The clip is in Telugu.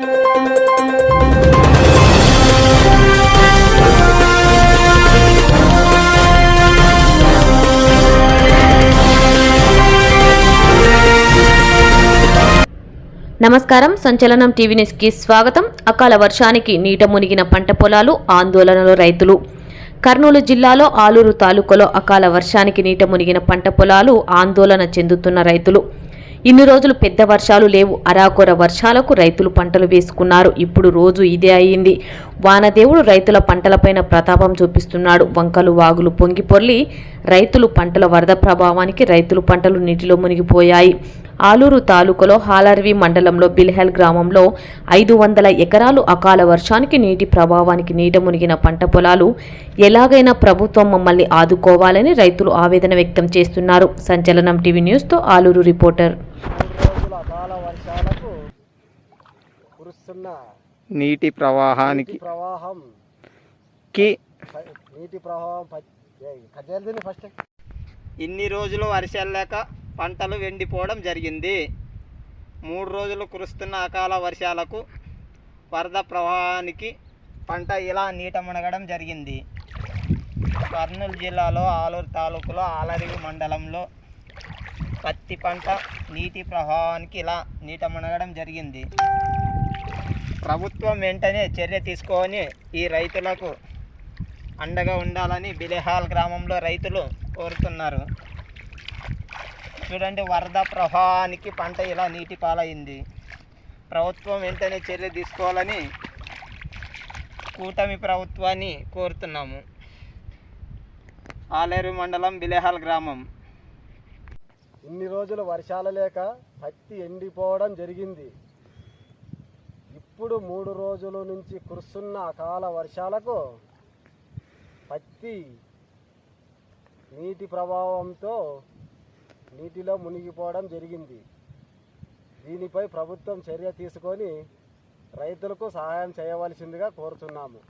నమస్కారం. సంచలనం టీవీ న్యూస్కి స్వాగతం. అకాల వర్షానికి నీట మునిగిన పంట పొలాలు ఆందోళనలో రైతులు. కర్నూలు జిల్లాలో ఆలూరు తాలూకాలో అకాల వర్షానికి నీట మునిగిన పంట పొలాలు ఆందోళన చెందుతున్న రైతులు. ఇన్ని రోజులు పెద్ద వర్షాలు లేవు. అరాకొర వర్షాలకు రైతులు పంటలు వేసుకున్నారు. ఇప్పుడు రోజు ఇదే అయింది వానదేవుడు రైతుల పంటలపైన ప్రతాపం చూపిస్తున్నాడు. వంకలు వాగులు పొంగి పొర్లి రైతులు పంటల వరద ప్రభావానికి రైతులు పంటలు నీటిలో మునిగిపోయాయి. ఆలూరు తాలూకాలో హాలర్వి మండలంలో బిల్హెల్ గ్రామంలో ఐదు వందల ఎకరాలు అకాల వర్షానికి నీటి ప్రభావానికి నీట మునిగిన పంట పొలాలు ఎలాగైనా ప్రభుత్వం మమ్మల్ని ఆదుకోవాలని రైతులు ఆవేదన వ్యక్తం చేస్తున్నారు. సంచలనం టీవీ న్యూస్తో ఆలూరు రిపోర్టర్. నీటి ప్రవాహానికి నీటి ప్రవాహం కి ప- నీటి ప్రవాహం కజేల్దిని ఫస్ట్. ఇన్ని రోజులు వర్షాలు లేక పంటలు ఎండిపోవడం జరిగింది. మూడు రోజులు కురుస్తున్న అకాల వర్షాలకు వరద ప్రవాహానికి పంట ఇలా నీట మునగడం జరిగింది. కర్నూలు జిల్లాలో ఆలూరు తాలూకులో ఆలరివి మండలంలో పత్తి పంట నీటి ప్రవాహానికి ఇలా నీట మునగడం జరిగింది. ప్రభుత్వం వెంటనే చర్య తీసుకొని ఈ రైతులకు అండగా ఉండాలని బిలేహాల్ గ్రామంలో రైతులు కోరుతున్నారు. చూడండి వరద ప్రవాహానికి పంట ఇలా నీటి పాలైంది. ప్రభుత్వం వెంటనే చర్య తీసుకోవాలని కూటమి ప్రభుత్వాన్ని కోరుతున్నాము. ఆలేరు మండలం బిలేహాల్ గ్రామం. ఇన్ని రోజులు వర్షాలు లేక పత్తి ఎండిపోవడం జరిగింది. ఇప్పుడు మూడు రోజుల నుంచి కురుస్తున్న అకాల వర్షాలకు పత్తి నీటి ప్రభావంతో నీటిలో మునిగిపోవడం జరిగింది. దీనిపై ప్రభుత్వం చర్య తీసుకొని రైతులకు సహాయం చేయవలసిందిగా కోరుతున్నాము.